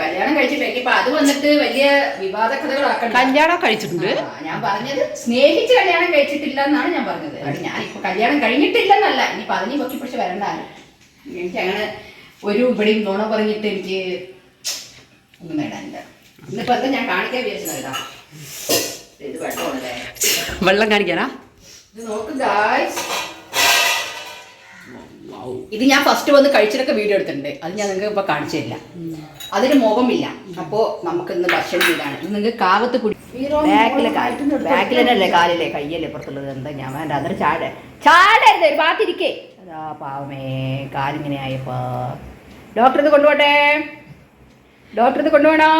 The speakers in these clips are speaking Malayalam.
കല്യാണം കഴിച്ചിട്ട് ഇപ്പൊ അത് വന്നിട്ട് വലിയ വിവാദ കഥകളാക്കണ്ട. കല്യാണം കഴിച്ചിട്ടുണ്ട്. ഞാൻ പറഞ്ഞത് സ്നേഹിച്ച് കല്യാണം കഴിച്ചിട്ടില്ല എന്നാണ് ഞാൻ പറഞ്ഞത്. അത് ഞാൻ ഇപ്പൊ കല്യാണം കഴിഞ്ഞിട്ടില്ലെന്നല്ല. ഇനി പതിനി പൊക്കി പിടിച്ച് വരണ്ട എനിക്ക് അങ്ങനെ ഒരു ഇവിടെയും നുണ പറഞ്ഞിട്ട് എനിക്ക് ഒന്നും നേടാനില്ല. ഇന്നിപ്പോ എന്താ ഞാൻ കാണിക്കാൻ വിചാരിച്ചത് ഇത് വെള്ളമാണല്ലേ? വെള്ളം കാണിക്കാനാ? ഇത് നോക്ക് ഗായ്സ് ഇത് ഞാൻ ഫസ്റ്റ് വന്ന് കഴിച്ചിട്ടൊക്കെ വീഡിയോ എടുത്തിട്ടുണ്ട്. അത് ഞാൻ നിങ്ങൾക്ക് ഇപ്പൊ കാണിച്ചു തരില്ല. അതിന് മുഖമില്ല. അപ്പോ നമുക്ക് ഇന്ന് ഭക്ഷണം ചെയ്താണ് ഇത് നിങ്ങൾക്ക് കാവത്ത് കുടി ബാക്കിലെ ബാക്കിലല്ലേ കാലിലെ? കയ്യല്ലേ പുറത്തുള്ളത്? എന്താ ഞാൻ വേണ്ട അന്നേരം ചാട. ചാടരുത് ഒരു ഭാഗത്തിരിക്കേ അതാ പാവമേ കാലിങ്ങനെ ആയപ്പോ. ഡോക്ടർ ഇത് കൊണ്ടുപോട്ടെ. ഡോക്ടർ ഇത് കൊണ്ടുപോകണോ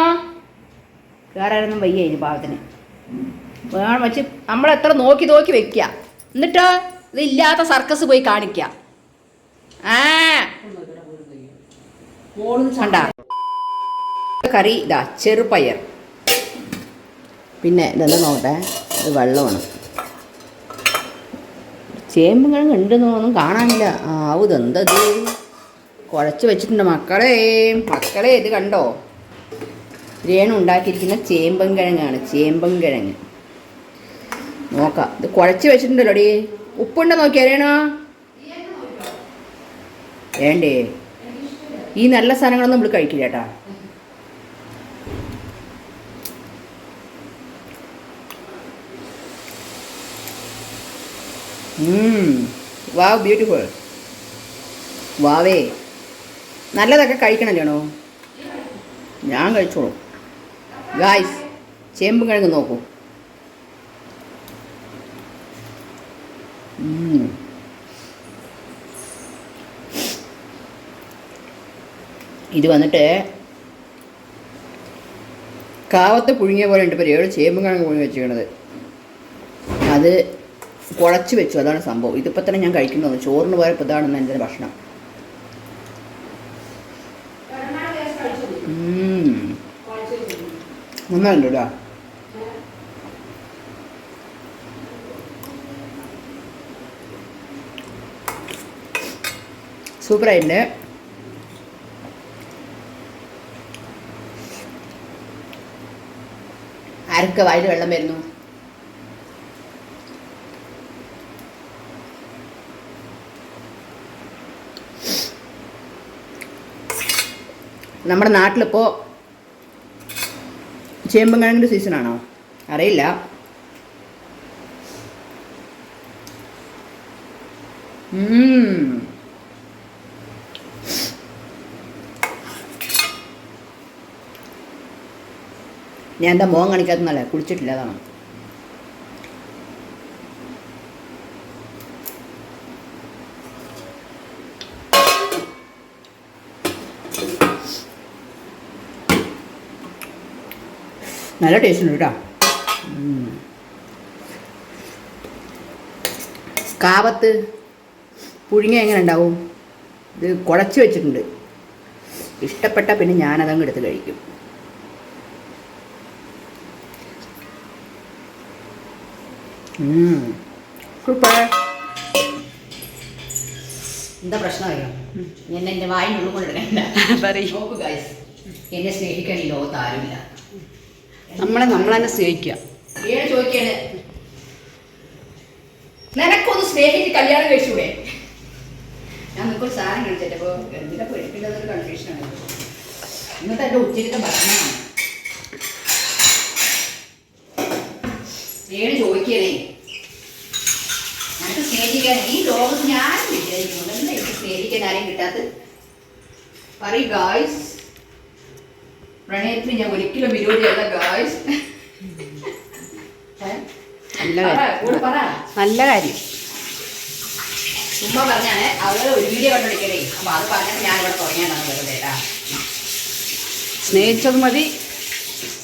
കയറാനൊന്നും വയ്യ ഇനി പാവത്തിന്. വേണം വെച്ച് നമ്മളെത്ര നോക്കി നോക്കി വെക്കുക എന്നിട്ടോ ഇതില്ലാത്ത ഇല്ലാത്ത സർക്കസ് പോയി കാണിക്കുക ആ കണ്ട കറി ഇതാ ചെറുപയർ. പിന്നെ ഇതെന്താ നോക്കട്ടെ? ഇത് വെള്ളമാണ്. ചേമ്പും കിഴങ്ങ് ഉണ്ടെന്നൊന്നും കാണാനില്ല. ആവും ഇത്? കുഴച്ച് വെച്ചിട്ടുണ്ട് മക്കളെ. മക്കളെ ഇത് കണ്ടോ? രേണു ഉണ്ടാക്കിയിരിക്കുന്ന ചേമ്പൻ കിഴങ്ങാണ് ചേമ്പൻ കിഴങ്ങ് നോക്കാം. ഇത് കുഴച്ച് വെച്ചിട്ടുണ്ടല്ലോ ഡി ഉപ്പുണ്ടോ നോക്കിയാ രേണോ വേണ്ടേ? ഈ നല്ല സാധനങ്ങളൊന്നും നമ്മൾ കഴിക്കില്ല കേട്ടാ. വാവ് ബ്യൂട്ടിഫുൾ വാവേ. നല്ലതൊക്കെ കഴിക്കണം ചേണോ ഞാൻ കഴിച്ചോളൂ. ഗായ്സ് ചേമ്പും കിഴങ്ങ് നോക്കൂ. ഇത് വന്നിട്ട് കാവത്ത് പുഴുങ്ങിയ പോലെ ഉണ്ട് ഇപ്പോൾ ഏഴ് കിഴങ്ങ് പുഴുങ്ങി വെച്ചിരിക്കണത്. അത് കുഴച്ച് വെച്ചു. അതാണ് സംഭവം. ഇതിപ്പോൾ തന്നെ ഞാൻ കഴിക്കുന്നത് ചോറിന് പോലെ ഇതാണെന്ന് ഇതാണ് എന്റെ ഭക്ഷണം. നന്നായിട്ടുണ്ട് സൂപ്പറായിട്ടുണ്ട്. ആരൊക്കെ വായിൽ വെള്ളം വരുന്നു. നമ്മുടെ നാട്ടിലിപ്പോൾ ചേമ്പൻ കിഴങ്ങിന്റെ സീസണാണോ? അറിയില്ല. ഉം. ഞാൻ എന്താ മോൻ കാണിക്കാത്തന്നല്ലേ കുളിച്ചിട്ടില്ല അതാണ്. നല്ല ടേസ്റ്റ് ഉണ്ട് കേട്ടോ. കാവത്ത് പുഴുങ്ങ എങ്ങനെ ഉണ്ടാവും? ഇത് കുഴച്ച് വെച്ചിട്ടുണ്ട്. ഇഷ്ടപ്പെട്ട പിന്നെ ഞാനതങ്ങ് എടുത്ത് കഴിക്കും. സൂപ്പർ. എന്താ പ്രശ്നം അറിയാം? എന്നെ എന്റെ വായിനുള്ളിൽ കൊണ്ടിടണ്ട എന്നെ സ്നേഹിക്കാൻ ഈ ലോകത്ത് ആരുമില്ല. നമ്മളെ നമ്മളെന്നെ സ്നേഹിക്കുക ഏഴ് ചോദിക്കാണ്. നിനക്കൊന്ന് സ്നേഹിച്ച് കല്യാണം കഴിച്ചൂടെ? ഞാൻ നിനക്കൊരു സാധനം കഴിച്ചിട്ട് അപ്പോൾ എന്തിനാ പഠിപ്പിക്കുന്നതൊരു കൺഫ്യൂഷനാണ് ഇന്നത്തെ എന്റെ ഉച്ചയ്ക്കത്തെ ഭക്ഷണമാണ് ഏഴ് ചോദിക്കണേ ഞങ്ങൾക്ക് സ്നേഹിക്കാൻ ഈ ലോകത്ത് ഞാനും വിചാരിക്കുന്നു. എന്താ എനിക്ക് സ്നേഹിക്കാൻ ആരെയും കിട്ടാത്തത്? പറയും ഗായ്സ് പ്രണയത്തിന് ഞാൻ ഒരിക്കലും വിരോധിയല്ല ഗായ്സ് നല്ല കാര്യം. ചുമ്മാ പറഞ്ഞാണ് അവൾ ഒരു വീഡിയോ കണ്ടുപിടിക്കണേ അപ്പൊ അത് പറഞ്ഞാൽ ഞാൻ ഇവിടെ തുടങ്ങിയതാണ് വെറുതെ സ്നേഹിച്ചത് മതി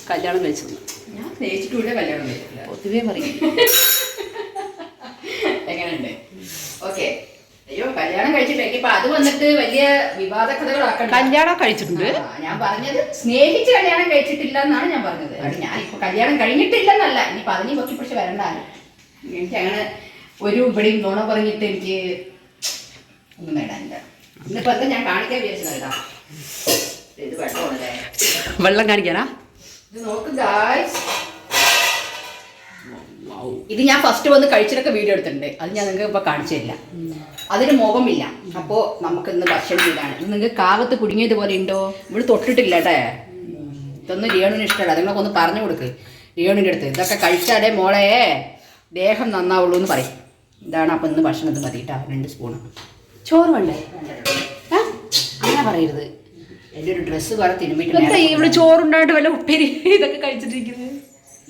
കല്യാണം കഴിച്ചത്. ഞാൻ സ്നേഹിച്ചിട്ടില്ല കല്യാണം കഴിച്ചിട്ടില്ല. പൊതുവേ പറയും. എങ്ങനെയുണ്ട്? ഓക്കെ. അയ്യോ കല്യാണം കഴിച്ചിട്ട് ഇപ്പൊ അത് വന്നിട്ട് വലിയ വിവാദ കഥകളാക്കണ്ട കല്യാണം കഴിച്ചിട്ടുണ്ട്. ഞാൻ പറഞ്ഞത് സ്നേഹിച്ച് കല്യാണം കഴിച്ചിട്ടില്ല എന്നാണ് ഞാൻ പറഞ്ഞത്. അത് ഞാൻ ഇപ്പൊ കല്യാണം കഴിഞ്ഞിട്ടില്ലെന്നല്ല. ഇനി പതിനി കുറച്ച് പിടിച്ച് വരണ്ടാലും എനിക്ക് അങ്ങനെ ഒരു ഇവിടെയും നുണ പറഞ്ഞിട്ട് എനിക്ക് ഒന്നും നേടാനില്ല. ഇന്നിപ്പോ ഞാൻ കാണിക്കാൻ വിചാരിച്ചത് ഇതാ. ഇത് വെള്ളമാണല്ലേ? വെള്ളം കാണിക്കാനാ? ഇത് നോക്ക് ഗായ്സ് ഇത് ഞാൻ ഫസ്റ്റ് വന്ന് കഴിച്ചിട്ടൊക്കെ വീഡിയോ എടുത്തിട്ടുണ്ട്. അത് ഞാൻ നിങ്ങൾക്ക് ഇപ്പൊ കാണിച്ചു തരില്ല. അതിന് മുഖമില്ല. അപ്പോ നമുക്ക് ഇന്ന് ഭക്ഷണം ചെയ്താണ് ഇത് നിങ്ങൾക്ക് കാവത്ത് കുടുങ്ങിയതുപോലെ ഉണ്ടോ? ഇവിടെ തൊട്ടിട്ടില്ല കേട്ടേ ഇതൊന്നും രേണുവിന് ഇഷ്ടമല്ല. നിങ്ങളൊക്കെ ഒന്ന് പറഞ്ഞു കൊടുക്ക്. രേണുവിന്റെ അടുത്ത്. ഇതൊക്കെ കഴിച്ചാലേ മോളെ ദേഹം നന്നാവുള്ളൂ എന്ന് പറയും. ഇതാണ് അപ്പം ഇന്ന് ഭക്ഷണത്തിന് മതി കേട്ടോ രണ്ട് സ്പൂണ്. ചോറ് വേണ്ടേ? അങ്ങനെ പറയരുത്. എന്റെ ഒരു ഡ്രസ്സ് വേറെ തിരുമ്മിട്ട് ഇവിടെ ചോറുണ്ടായിട്ട് വല്ല ഉപ്പേരി ഇതൊക്കെ കഴിച്ചിട്ടിരിക്കുന്നത്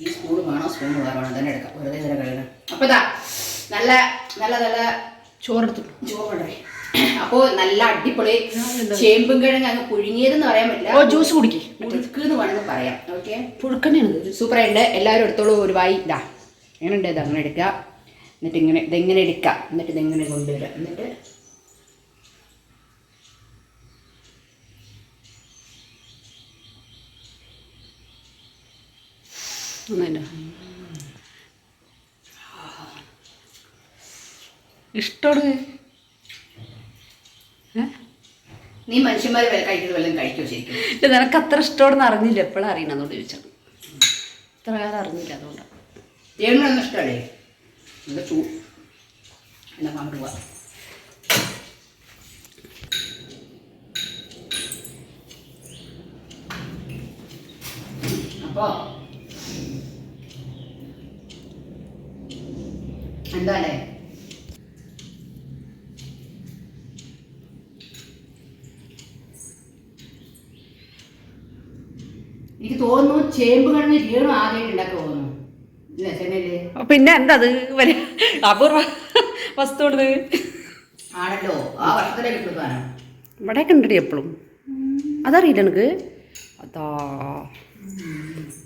ഈ സ്പൂൺ വേണോ? സ്പൂൺ വേണം തന്നെ എടുക്കാം. വെറുതെ ഇതിനെ കഴിയണം അപ്പോൾ ഇതാ നല്ല നല്ല നല്ല ചോറെടുത്തിട്ടു ചോറുണ്ടേ? അപ്പോൾ നല്ല അടിപൊളി ചേമ്പും കിഴങ്ങ് അങ്ങ് പുഴുങ്ങിയതെന്ന് പറയാൻ പറ്റില്ല. ഓ ജ്യൂസ് കുടിക്കേ. പുഴുക്ക് വേണമെന്ന് പറയാം. ഓക്കെ സൂപ്പർ സൂപ്പറായിട്ട് എല്ലാവരും എടുത്തോളൂ ഒരു വായി. ഇതാ എങ്ങനെ ഉണ്ട്. ഇത് അങ്ങനെ എടുക്കുക. എന്നിട്ട് ഇങ്ങനെ ഇതെങ്ങനെ എടുക്കുക? എന്നിട്ട് ഇതെങ്ങനെ കൊണ്ടുവരിക? എന്നിട്ട് ഒന്നുമില്ല നീ മനുഷ്യന്മാർ കഴിക്കുന്ന വെള്ളം ശരിക്കും? ഇല്ല നിനക്ക് അത്ര ഇഷ്ടമാണെന്ന് അറിഞ്ഞില്ല. എപ്പോഴും അറിയണമെന്നോട് ചോദിച്ചാണ് ഇത്ര കാലം അറിഞ്ഞില്ല അതുകൊണ്ടാണ് ഇഷ്ടമല്ലേ? എന്താ ചൂ എന്നാ അങ്ങോട്ട് പോവാം. അപ്പോ? എന്താല്ലേ എനിക്ക് തോന്നുന്നു ചേമ്പ് കണ്ണ് രേണു ആദ്യമായിട്ട് ഉണ്ടാക്കി ചെന്നൈയിൽ പിന്നെ എന്താ അത് അപൂർവ വസ്തു ആണല്ലോ. ആ വർഷത്തിലേക്ക് കിട്ടുന്നതാണ് ഇവിടെയൊക്കെ ഉണ്ടടി എപ്പോഴും അതറിയില്ല എനിക്ക്. അതാ.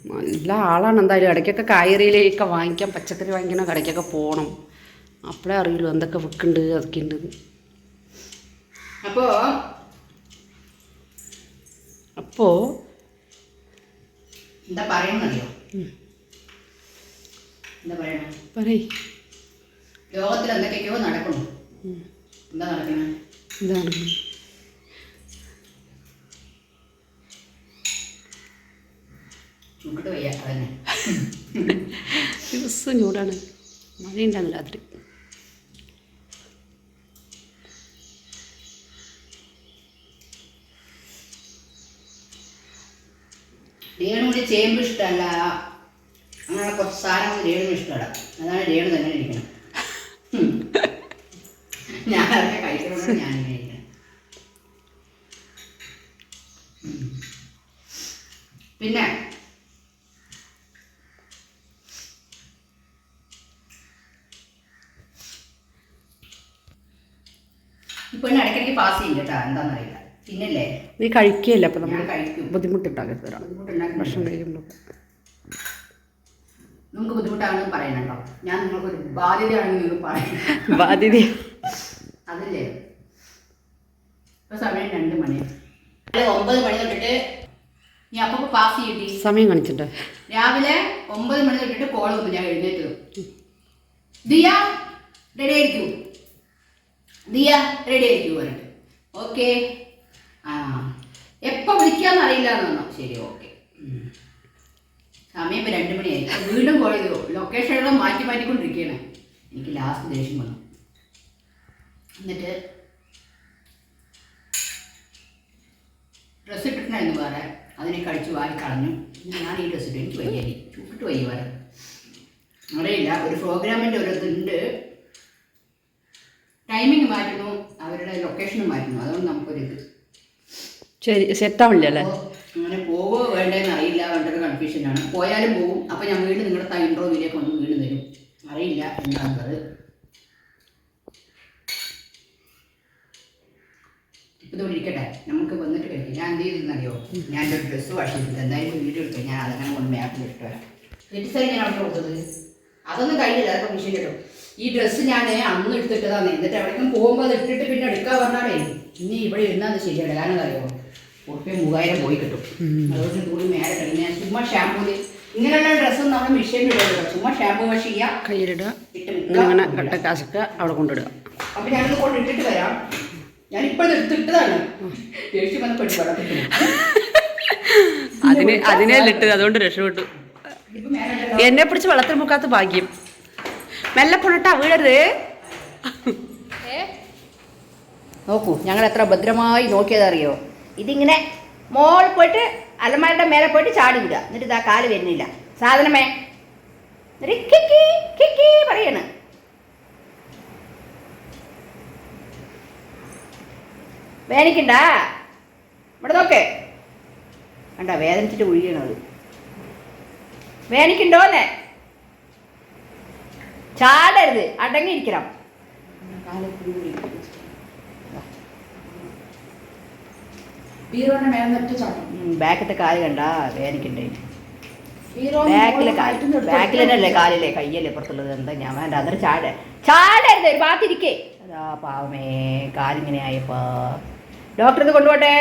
നല്ല ആളാണ് എന്തായാലും. ഇടയ്ക്കൊക്കെ കായറിയിലേക്ക് വാങ്ങിക്കാം. പച്ചക്കറി വാങ്ങിക്കണം കടയ്ക്കൊക്കെ പോകണം അപ്പോഴേ അറിയുള്ളൂ എന്തൊക്കെ വിൽക്കുന്നുണ്ട് അതൊക്കെ ഉണ്ട് അപ്പോ? അപ്പോൾ എന്താ പറയണമെന്നറിയോ എന്താ പറയണേ പറയ്. ലോകത്തിൽ എന്തൊക്കെയോ നടക്കുന്നു എന്താ നടക്കണേ? എന്താണ് ചൂണ്ടിട്ട് വയ്യ അതന്നെ. ദിവസം ചൂടാണ്. മഴയുണ്ടാകും രാത്രി. രേണുവിന് ചേമ്പ് ഇഷ്ടമല്ല. അങ്ങനെ കുറച്ച് സാധനങ്ങൾ രേണുവിന് ഇഷ്ടമല്ല അതാണ് രേണു തന്നെ ഇരിക്കണം ഉം. ഞാൻ അതൊക്കെ കഴിക്കണമെന്നാണ് ഞാൻ ഇങ്ങനെ ഇരിക്കണം ഉം. പിന്നെ ഇപ്പൊ എന്നെ ഇടയ്ക്കിടയ്ക്ക് പാസ് ചെയ്യും കേട്ടോ എന്താണെന്നറിയില്ല പിന്നല്ലേ? നീ കഴിക്കുകയല്ലേ അപ്പം നമ്മൾ ഞാൻ കഴിക്കും. ബുദ്ധിമുട്ടുണ്ടാകരുത് ഭക്ഷണം കഴിക്കുമ്പോൾ. നിങ്ങൾക്ക് ബുദ്ധിമുട്ടാണെന്ന് പറയണം കേട്ടോ. ഞാൻ നിങ്ങൾക്കൊരു ബാധ്യതയാണെങ്കിൽ നിങ്ങൾ പറയണം ബാധ്യത. അതല്ലേ? ഇപ്പൊ സമയം രണ്ട് മണി. ഒമ്പത് മണി തൊട്ടിട്ട് നീ അപ്പൊ പാസ് ചെയ്തി സമയം കാണിച്ചിട്ട്. രാവിലെ ഒമ്പത് മണി തൊട്ടിട്ട് കോൾ വന്നു. ഞാൻ എഴുന്നേറ്റത്. ദിയ റെഡി ആയിരിക്കൂ? ദിയ റെഡി ആയിരിക്കൂ പറഞ്ഞിട്ട്. ഓക്കെ ആ. എപ്പോ വിളിക്കാന്ന് അറിയില്ല എന്നോ ശരി ഓക്കെ സമയം രണ്ട് മണിയായി. വീണ്ടും കോളേജ് ലൊക്കേഷനുകൾ മാറ്റി മാറ്റിക്കൊണ്ടിരിക്കുകയാണ്. എനിക്ക് ലാസ്റ്റ് ദേഷ്യം വന്നു. എന്നിട്ട് ഡ്രസ്സ് ഇട്ടിട്ടുണ്ടായിരുന്നു വേറെ. അതിനെ കഴിച്ച് വാരി കളഞ്ഞു. ഞാൻ ഈ ഡ്രസ്സ് ഇട്ടു എനിക്ക് വയ്യായി. ചൂട്ടിട്ട് വയ്യ വേറെ. അറിയില്ല. ഒരു പ്രോഗ്രാമിന്റെ ഒരു ഇതുണ്ട്. ടൈമിങ് മാറ്റുന്നു അവരുടെ ലൊക്കേഷൻ മാറ്റുന്നു അതുകൊണ്ട് നമുക്കൊരിത് ശരി സെറ്റാവില്ല അല്ലേ? അങ്ങനെ പോവോ വേണ്ടതെന്ന് അറിയില്ല വേണ്ടത് കൺഫ്യൂഷനാണ് പോയാലും പോകും അപ്പോൾ ഞാൻ വീണ്ടും നിങ്ങളുടെ ഇൻട്രോവിലേക്ക് വന്ന് വീണ്ടും തരും അറിയില്ല എന്താണുള്ളത്. ഇവിടെ ഇരിക്കട്ടെ. നമുക്ക് വന്നിട്ട് കഴിക്കാം. ഞാൻ എന്ത് ചെയ്തെന്നറിയോ ഞാൻ എന്റെ ഒരു ഡ്രസ്സ് വാഷ് ചെയ്തിട്ട് എന്തായാലും വീഡിയോ എടുക്കാം. ഞാൻ അതങ്ങനെ കൊണ്ട് മാപ്പിൽ ഇട്ട് വരാം. തിരിച്ചറി ഞാൻ അവിടെ കൊടുത്തത്. അതൊന്നും കഴിഞ്ഞില്ല. അതൊക്കെ മിഷീൻ ഇടും. ഈ ഡ്രസ്സ് ഞാൻ അന്ന് എടുത്തിട്ടതാണ്. എന്നിട്ട് എവിടേക്കും പോകുമ്പോൾ അത് ഇട്ടിട്ട് പിന്നെ എടുക്കാൻ പറഞ്ഞാലേ ഇനി ഇവിടെ ഇരുന്നാന്ന് ശരിയല്ല. കാരണം അറിയോ? ഉറുപ്പ്യ മൂവായിരം പോയി കിട്ടും. അതുകൊണ്ട് കൂടി മേലെ കഴിഞ്ഞാൽ ചുമ്മാ ഷാമ്പൂൽ ഇങ്ങനെയുള്ള ഡ്രസ്സും നമ്മൾ മെഷീനിൽ ചുമ്മാ ഷാമ്പൂ വാഷ് ചെയ്യാം. കയ്യിലിടുക. അങ്ങനെ കട്ട കാശൊക്കെ അവിടെ കൊണ്ടിടുക. അപ്പൊ ഞാനത് കൊണ്ട് ഇട്ടിട്ട് വരാം. ഞാൻ ഇപ്പോഴും എടുത്തിട്ടതാണ് ദേഷ്യം വന്ന് പെട്ട് അതിനെ അതിന് അതിനെ ഇട്ട് അതുകൊണ്ട് രക്ഷപ്പെട്ടു. എന്നെ പിടിച്ച് വളർത്തി മുക്കാത്ത ഭാഗ്യം. മെല്ലെ പൊണട്ടാ വീഴരുത് നോക്കൂ ഞങ്ങൾ എത്ര ഭദ്രമായി നോക്കിയതറിയോ? ഇതിങ്ങനെ മോൾ പോയിട്ട് അലമാരുടെ മേലെ പോയിട്ട് ചാടി വിടുക എന്നിട്ട് ഇതാ കാൽ വരുന്നില്ല. സാധനമേ. പറയണ. വേദനിക്കണ്ടാ ഇവിടെ നോക്കേ. വേണ്ട വേദനിച്ചിട്ട് ഒഴിയണത് വേദനിക്കണ്ടോന്നെ ചാടരുത്. അടങ്ങിയിരിക്കണം. ബാക്കത്തെ കാൽ കണ്ട വേദനിക്കണ്ടേ. ബാക്കിലെ കാൽ ബാക്കിൽ തന്നെയല്ലേ കാലില്ലേ കയ്യല്ലേ പുറത്തുള്ളത്? എന്താ ഞാൻ വേണ്ട അന്നേരം ചാട. ചാടരുത് ഒരു ഭാഗത്തിരിക്കേ. അതാ പാവമേ കാലിങ്ങനെ ആയപ്പോ. ഡോക്ടർ ഇത് കൊണ്ടുപോട്ടെ.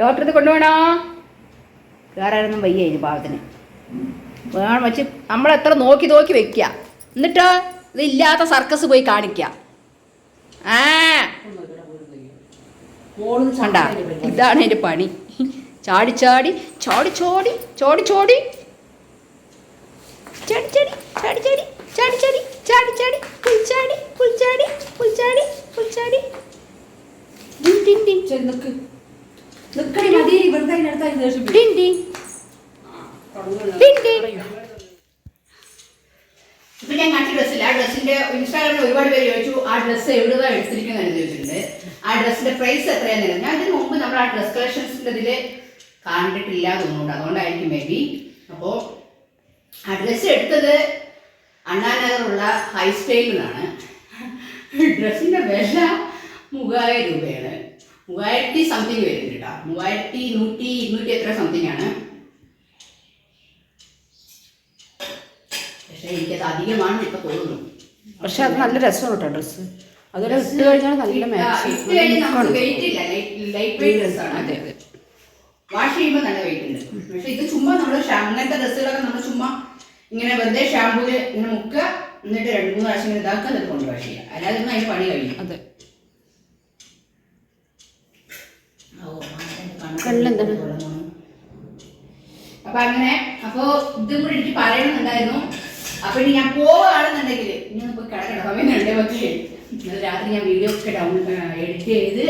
ഡോക്ടറിന് കൊണ്ടുപോകണോ വേറെ ആരൊന്നും വയ്യ ഇനി പാവത്തിന്. വേണം വെച്ച് നമ്മളെത്ര നോക്കി നോക്കി വെക്കുക എന്നിട്ടോ? ഇതില്ലാത്ത സർക്കസ് പോയി കാണിക്ക. ആ. കണ്ട? ഇതാണ് എന്റെ പണി. ചാടി ചാടി ചാടി ചോടി ചോടി ചോടി. ചാടി ചാടി ചാടി ചാടി ചാടി ചാടി ചാടി ചാടി. പുൽച്ചാടി പുൽച്ചാടി പുൽച്ചാടി പുൽച്ചാടി ഡിൻ ഡിൻ ഡിൻ. ഡിൻ ഇപ്പൊ ഞാൻ കാണിച്ച ഡ്രസ്സില്ല ആ ഡ്രസ്സിന്റെ ഇൻസ്റ്റാഗ്രാമിൽ ഒരുപാട് പേര് ചോദിച്ചു ആ ഡ്രസ്സ് എവിടുന്നാണ് എന്ന് ചോദിച്ചിട്ടുണ്ട്. ആ ഡ്രസ്സിന്റെ പ്രൈസ് എത്രയാണെന്ന് ഞാൻ ഇതിന് മുമ്പ് നമ്മൾ ആ ഡ്രസ് കളക്ഷൻസിന്റെ ഇതിൽ കണ്ടിട്ടില്ല തോന്നുന്നുണ്ട്. അതുകൊണ്ടായിരിക്കും മേ ബി അപ്പോൾ ആ ഡ്രസ്സ് എടുത്തത് അണ്ണാനഗറുള്ള ഹൈ സ്റ്റൈലിൽ നിന്നാണ് ഡ്രസ്സിന്റെ വില മൂവായിരം രൂപയാണ്. മൂവായിരത്തി സംതിങ് വരുന്നുണ്ട് കേട്ടോ. മൂവായിരത്തി നൂറ്റി ഇരുന്നൂറ്റി എത്ര സംതിങ് ആണ്. പക്ഷേ എനിക്കത് അധികമാണെന്ന് ഇപ്പൊ തോന്നുന്നു. പക്ഷെ അത് നല്ല രസമാണ് കേട്ടോ ഡ്രസ്സ്. അതുപോലെ ഇട്ട് കഴിഞ്ഞാൽ നല്ല മാച്ച് വാഷ് ചെയ്യുമ്പോൾ നല്ല വെയിറ്റ് ഉണ്ട്. പക്ഷെ ഇത് ചുമ്മാ നമ്മൾ അങ്ങനത്തെ ഡ്രസ്സുകളൊക്കെ നമ്മൾ ചുമ്മാ ഇങ്ങനെ വെറുതെ ഷാംപൂൽ ഇങ്ങനെ മുക്കുക എന്നിട്ട് രണ്ട് മൂന്ന് പ്രാവശ്യം ഇങ്ങനെ ഇതാക്കുക എന്നിട്ട് കൊണ്ട് വാഷ് ചെയ്യുക. അല്ലാതെ ഒന്നും അതിന് പണി കഴിയും അതെ. അപ്പൊ അങ്ങനെ അപ്പോ ഇതും കൂടി എനിക്ക് പറയണമെന്നുണ്ടായിരുന്നു. അപ്പൊ ഇനി ഞാൻ പോവുകയാണെന്നുണ്ടെങ്കിൽ ഇനി ഒന്ന് പോയി കിടക്കണ. സമയം രണ്ടേ പത്തേ ഇന്നലെ രാത്രി ഞാൻ വീഡിയോ ഒക്കെ ഡൗൺ എഡിറ്റ് ചെയ്ത്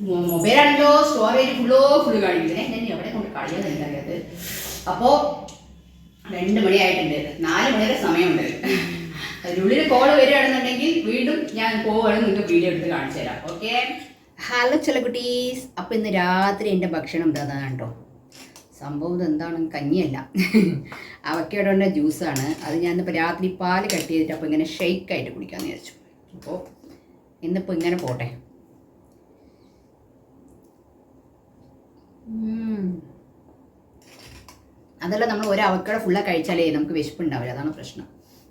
മൊബൈൽ മൊബൈലാണല്ലോ സ്റ്റോറേജ് ഫുള്ളോ ഫുള്ള് കാണിക്കുന്നത്. ഞാൻ എവിടെ കൊണ്ട് കളിയാന്ന് എനിക്കറിയാത്തത്. അപ്പോ രണ്ട് മണിയായിട്ടുണ്ട്. നാല് മണിയുടെ സമയമുണ്ട്. അതിനുള്ളിൽ കോൾ വരികയാണെന്നുണ്ടെങ്കിൽ വീണ്ടും ഞാൻ പോവുകയാണെങ്കിൽ നിങ്ങൾക്ക് വീഡിയോ എടുത്ത് കാണിച്ചു തരാം ഓക്കെ ഹലോ ചില കുട്ടീസ് അപ്പൊ ഇന്ന് രാത്രി എന്റെ ഭക്ഷണം എന്താണെന്ന് കേട്ടോ സംഭവം ഇതെന്താണ് കഞ്ഞിയല്ല. അവക്കയുടെ ജ്യൂസാണ്. അത് ഞാൻ ഇപ്പോൾ രാത്രി പാൽ കട്ട് ചെയ്തിട്ട് അപ്പോൾ ഇങ്ങനെ ഷെയ്ക്കായിട്ട് കുടിക്കാമെന്ന് വിചാരിച്ചു. അപ്പോൾ ഇന്നിപ്പോൾ ഇങ്ങനെ പോട്ടെ. അതല്ല നമ്മൾ ഒരു അവക്കട ഫുള്ള കഴിച്ചാലേ നമുക്ക് വിശപ്പുണ്ടാവില്ല. അതാണ് പ്രശ്നം.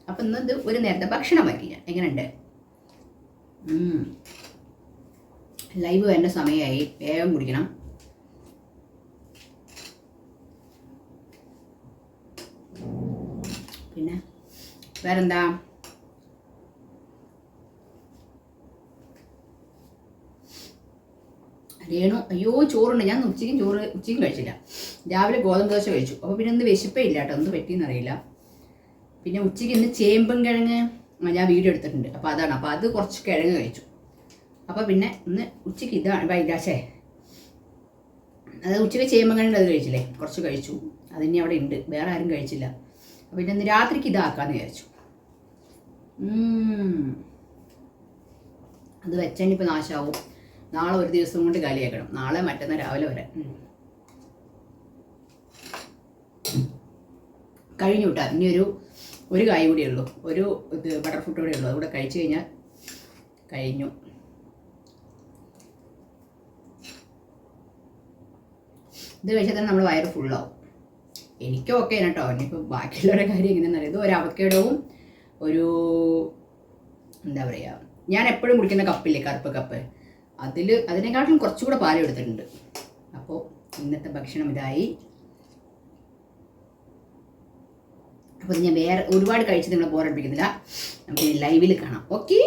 അപ്പം ഇന്ന് ഒരു നേരത്തെ ഭക്ഷണം വയ്ക്കില്ല എങ്ങനെയുണ്ട്? ലൈവ് വരേണ്ട സമയമായി. വേഗം കുടിക്കണം. പിന്നെ വേറെന്താ? രേണു അയ്യോ ചോറുണ്ട്. ഞാൻ ഉച്ചയ്ക്കും ചോറ് ഉച്ചയ്ക്കും കഴിച്ചില്ല. രാവിലെ ഗോതമ്പ് ദോശ കഴിച്ചു. അപ്പോൾ പിന്നെ ഒന്ന് വിശപ്പേ ഇല്ല കേട്ടോ. ഒന്ന് പറ്റിയെന്ന് അറിയില്ല. പിന്നെ ഉച്ചയ്ക്ക് ഇന്ന് ചേമ്പും കിഴങ്ങ് ഞാൻ വീഡിയോ എടുത്തിട്ടുണ്ട്. അപ്പോൾ അതാണ്. അപ്പോൾ അത് കുറച്ച് കിഴങ്ങ് കഴിച്ചു. അപ്പോൾ പിന്നെ ഇന്ന് ഉച്ചയ്ക്ക് ഇതാണ് വൈകാശേ അത് ഉച്ചയ്ക്ക് ചേമ്പും കിഴങ്ങ് അത് കഴിച്ചില്ലേ? കുറച്ച് കഴിച്ചു. അതിനി അവിടെ ഉണ്ട്. വേറെ ആരും കഴിച്ചില്ല. പിന്നെ ഇന്ന് രാത്രിക്ക് ഇതാക്കാമെന്ന് വിചാരിച്ചു. അത് വെച്ചാൽ നാശാവും. നാളെ ഒരു ദിവസം കൊണ്ട് കാലിയാക്കണം നാളെ മറ്റന്നാൾ രാവിലെ വരെ. കഴിഞ്ഞു കേട്ടോ ഇനി ഒരു ഒരു കായ് കൂടിയേ ഉള്ളൂ. ഒരു ഇത് ബട്ടർ ഫ്രൂട്ട് കൂടെ ഉള്ളൂ. അതുകൂടെ കഴിച്ചു കഴിഞ്ഞാൽ കഴിഞ്ഞു. ഇത് കഴിച്ചാൽ തന്നെ നമ്മൾ വയറ് ഫുള്ളാവും എനിക്കും ഒക്കെ കേട്ടോ ഇനിയിപ്പോൾ ബാക്കിയുള്ളവരുടെ കാര്യം എങ്ങനെയാണെന്ന് അറിയാം ഇത് ഒരു അവക്കേടവും ഒരു എന്താ പറയുക ഞാൻ എപ്പോഴും കുടിക്കുന്ന കപ്പില്ലേ കറുപ്പ് കപ്പ്. അതിൽ അതിനെക്കാട്ടിലും കുറച്ചുകൂടെ പാൽ എടുത്തിട്ടുണ്ട്. അപ്പോൾ ഇന്നത്തെ ഭക്ഷണം ഇതായി. അപ്പോൾ ഞാൻ വേറെ ഒരുപാട് കഴിച്ച് നിങ്ങളെ ബോറടിപ്പിക്കുന്നില്ല നമുക്ക് ലൈവിൽ കാണാം. ഓക്കെ